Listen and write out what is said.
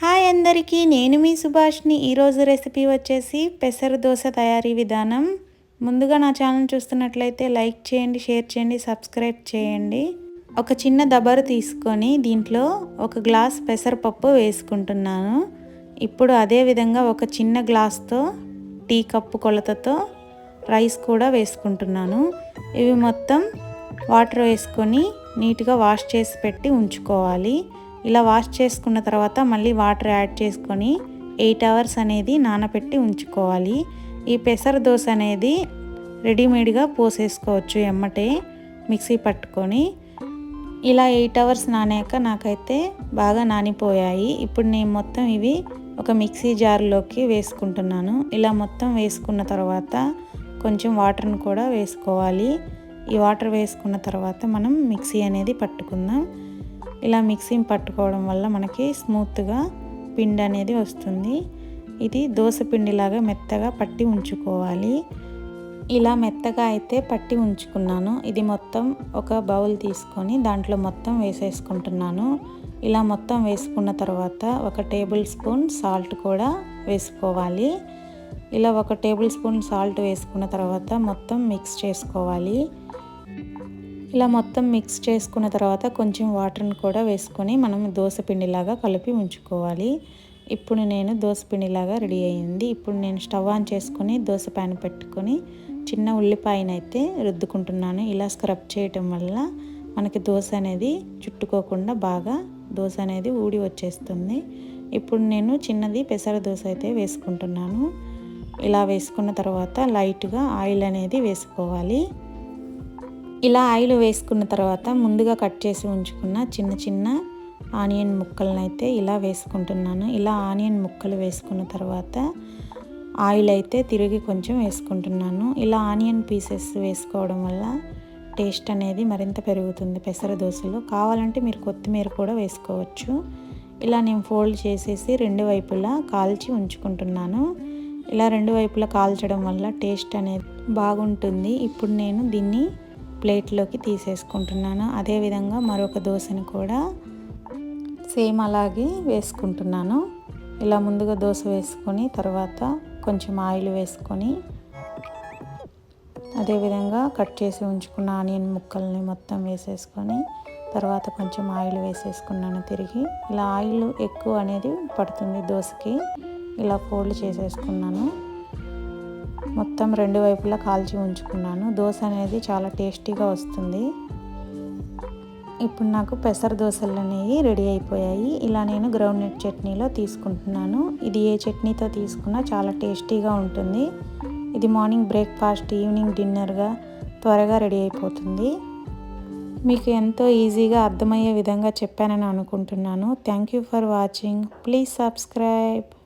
Hi అందరికీ నేను మీ సుభాష్ని. ఈరోజు రెసిపీ వచ్చేసి పెసర దోశ తయారీ విధానం. ముందుగా నా ఛానల్ చూస్తున్నట్లయితే లైక్ చేయండి షేర్ చేయండి సబ్స్క్రైబ్ చేయండి. ఒక చిన్న దబరు తీసుకొని దీంట్లో ఒక గ్లాస్ పెసరపప్పు వేసుకుంటున్నాను. ఇప్పుడు అదే విధంగా ఒక చిన్న గ్లాస్తో టీ కప్పు కొలతతో రైస్ కూడా వేసుకుంటున్నాను. ఇవి మొత్తం వాటర్ వేసుకొని నీట్గా వాష్ చేసి పెట్టి ఉంచుకోవాలి. ఇలా వాష్ చేసుకున్న తర్వాత మళ్ళీ వాటర్ యాడ్ చేసుకొని ఎయిట్ అవర్స్ అనేది నానబెట్టి ఉంచుకోవాలి. ఈ పెసర దోశ అనేది రెడీమేడ్గా పోసేసుకోవచ్చు ఎమ్మటే మిక్సీ పట్టుకొని. ఇలా ఎయిట్ అవర్స్ నానాక నాకైతే బాగా నానిపోయాయి. ఇప్పుడు నేను మొత్తం ఇవి ఒక మిక్సీ జార్లోకి వేసుకుంటున్నాను. ఇలా మొత్తం వేసుకున్న తర్వాత కొంచెం వాటర్ని కూడా వేసుకోవాలి. ఈ వాటర్ వేసుకున్న తర్వాత మనం మిక్సీ అనేది పట్టుకుందాం. ఇలా మిక్సీని పట్టుకోవడం వల్ల మనకి స్మూత్గా పిండి అనేది వస్తుంది. ఇది దోశ పిండిలాగా మెత్తగా పట్టి ఉంచుకోవాలి. ఇలా మెత్తగా అయితే పట్టి ఉంచుకున్నాను. ఇది మొత్తం ఒక బౌల్ తీసుకొని దాంట్లో మొత్తం వేసేసుకుంటున్నాను. ఇలా మొత్తం వేసుకున్న తర్వాత ఒక టేబుల్ స్పూన్ సాల్ట్ కూడా వేసుకోవాలి. ఇలా ఒక టేబుల్ స్పూన్ సాల్ట్ వేసుకున్న తర్వాత మొత్తం మిక్స్ చేసుకోవాలి. ఇలా మొత్తం మిక్స్ చేసుకున్న తర్వాత కొంచెం వాటర్ని కూడా వేసుకొని మనం దోశ పిండిలాగా కలిపి ఉంచుకోవాలి. ఇప్పుడు నేను దోశ పిండిలాగా రెడీ అయ్యింది. ఇప్పుడు నేను స్టవ్ ఆన్ చేసుకొని దోశ ప్యాన్ పెట్టుకొని చిన్న ఉల్లిపాయనైతే రుద్దుకుంటున్నాను. ఇలా స్క్రబ్ చేయటం వల్ల మనకి దోశ అనేది చుట్టుకోకుండా బాగా దోశ అనేది ఊడి వచ్చేస్తుంది. ఇప్పుడు నేను చిన్నది పెసర దోశ అయితే వేసుకుంటున్నాను. ఇలా వేసుకున్న తర్వాత లైట్గా ఆయిల్ అనేది వేసుకోవాలి. ఇలా ఆయిల్ వేసుకున్న తర్వాత ముందుగా కట్ చేసి ఉంచుకున్న చిన్న చిన్న ఆనియన్ ముక్కలను అయితే ఇలా వేసుకుంటున్నాను. ఇలా ఆనియన్ ముక్కలు వేసుకున్న తర్వాత ఆయిల్ అయితే తిరిగి కొంచెం వేసుకుంటున్నాను. ఇలా ఆనియన్ పీసెస్ వేసుకోవడం వల్ల టేస్ట్ అనేది మరింత పెరుగుతుంది పెసర దోశలో. కావాలంటే మీరు కొత్తిమీర కూడా వేసుకోవచ్చు. ఇలా నేను ఫోల్డ్ చేసేసి రెండు వైపులా కాల్చి ఉంచుకుంటున్నాను. ఇలా రెండు వైపులా కాల్చడం వల్ల టేస్ట్ అనేది బాగుంటుంది. ఇప్పుడు నేను దీన్ని ప్లేట్లోకి తీసేసుకుంటున్నాను. అదేవిధంగా మరొక దోశని కూడా సేమ్ అలాగే వేసుకుంటున్నాను. ఇలా ముందుగా దోశ వేసుకొని తర్వాత కొంచెం ఆయిల్ వేసుకొని అదేవిధంగా కట్ చేసి ఉంచుకున్న ఆనియన్ ముక్కల్ని మొత్తం వేసేసుకొని తర్వాత కొంచెం ఆయిల్ వేసేసుకున్నాను తిరిగి. ఇలా ఆయిల్ ఎక్కువ అనేది పడుతుంది దోశకి. ఇలా ఫోల్డ్ చేసేసుకున్నాను. మొత్తం రెండు వైపులా కాల్చి ఉంచుకున్నాను. దోశ అనేది చాలా టేస్టీగా వస్తుంది. ఇప్పుడు నాకు పెసర దోశలు అనేవి రెడీ అయిపోయాయి. ఇలా నేను గ్రౌండ్ నట్ చట్నీలో తీసుకుంటున్నాను. ఇది ఏ చట్నీతో తీసుకున్నా చాలా టేస్టీగా ఉంటుంది. ఇది మార్నింగ్ బ్రేక్ఫాస్ట్ ఈవినింగ్ డిన్నర్గా త్వరగా రెడీ అయిపోతుంది. మీకు ఎంతో ఈజీగా అర్థమయ్యే విధంగా చెప్పానని అనుకుంటున్నాను. Thank you for watching. Please subscribe.